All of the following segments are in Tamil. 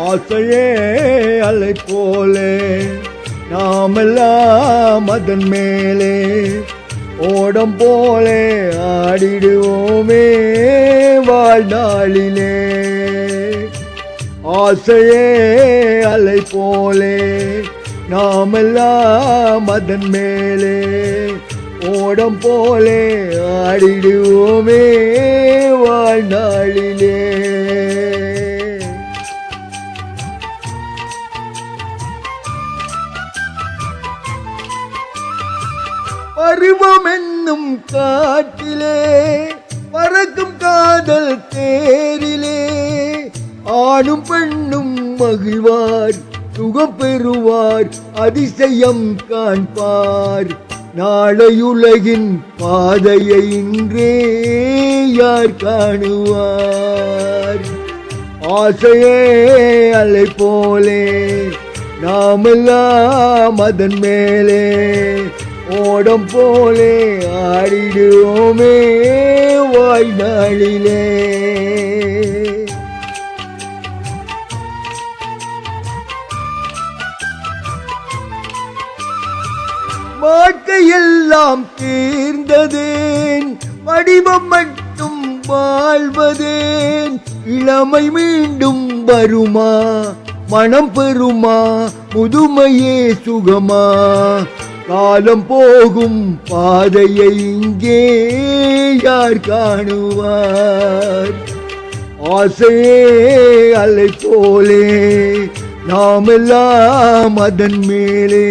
ஆசையே அலை போலே நாமெல்லாம் அதன் மேலே. ஓடம் போலே ஆடிடுவோமே வாழ்நாளிலே. ஆசையே அலை போலே நாமெல்லாம் அதன் மேலே. ஓடம் போலே ஆடிடுவோமே வாழ்நாளிலே. பருவம் என்னும் காட்டிலே பறக்கும் காதல் தேரிலே ஆணும் பெண்ணும் மகிழ்வார் சுகப்பெறுவார் அதிசயம் காண்பார். நாளையுலகின் பாதையை இன்றே யார் காணுவார்? ஆசையே அலை போலே நாமெல்லாம் அதன் மேலே ஓடம் போலே ஆடிடுவோமே வாழ்நாளிலே வாழ்க்கையெல்லாம் தீர்ந்ததேன் வடிவம் மட்டும் வாழ்வதேன் இளமை மீண்டும் வருமா? மனம் பெறுமா? முதுமையே சுகமா? காலம் போகும் பாதையை இங்கே யார் காணுவார்? ஆசையே அலை போலே நாமெல்லாம் அதன் மேலே.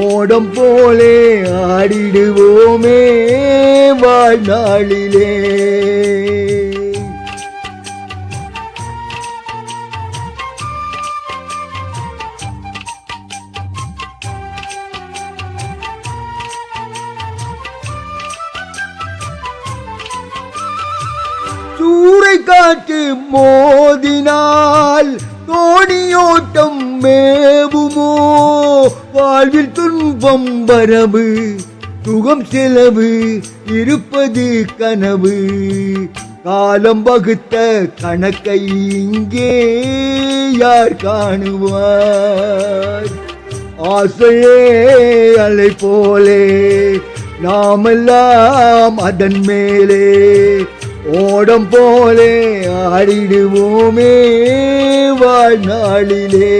ஓடம் போலே ஆடிடுவோமே வாழ்நாளிலே. சூறை காற்று மோதினால் தோணியோட்டம் மேவுமோ? வாழ்வில் துன்பம் வரவு சுகம் செலவு இருப்பது கனவு. காலம் வகுத்த கணக்கை இங்கே யார் காணுவார்? ஆசையே அலை போலே நாமெல்லாம் அதன் மேலே. ஓடம் போலே ஆடிடுவோமே வாழ்நாளிலே.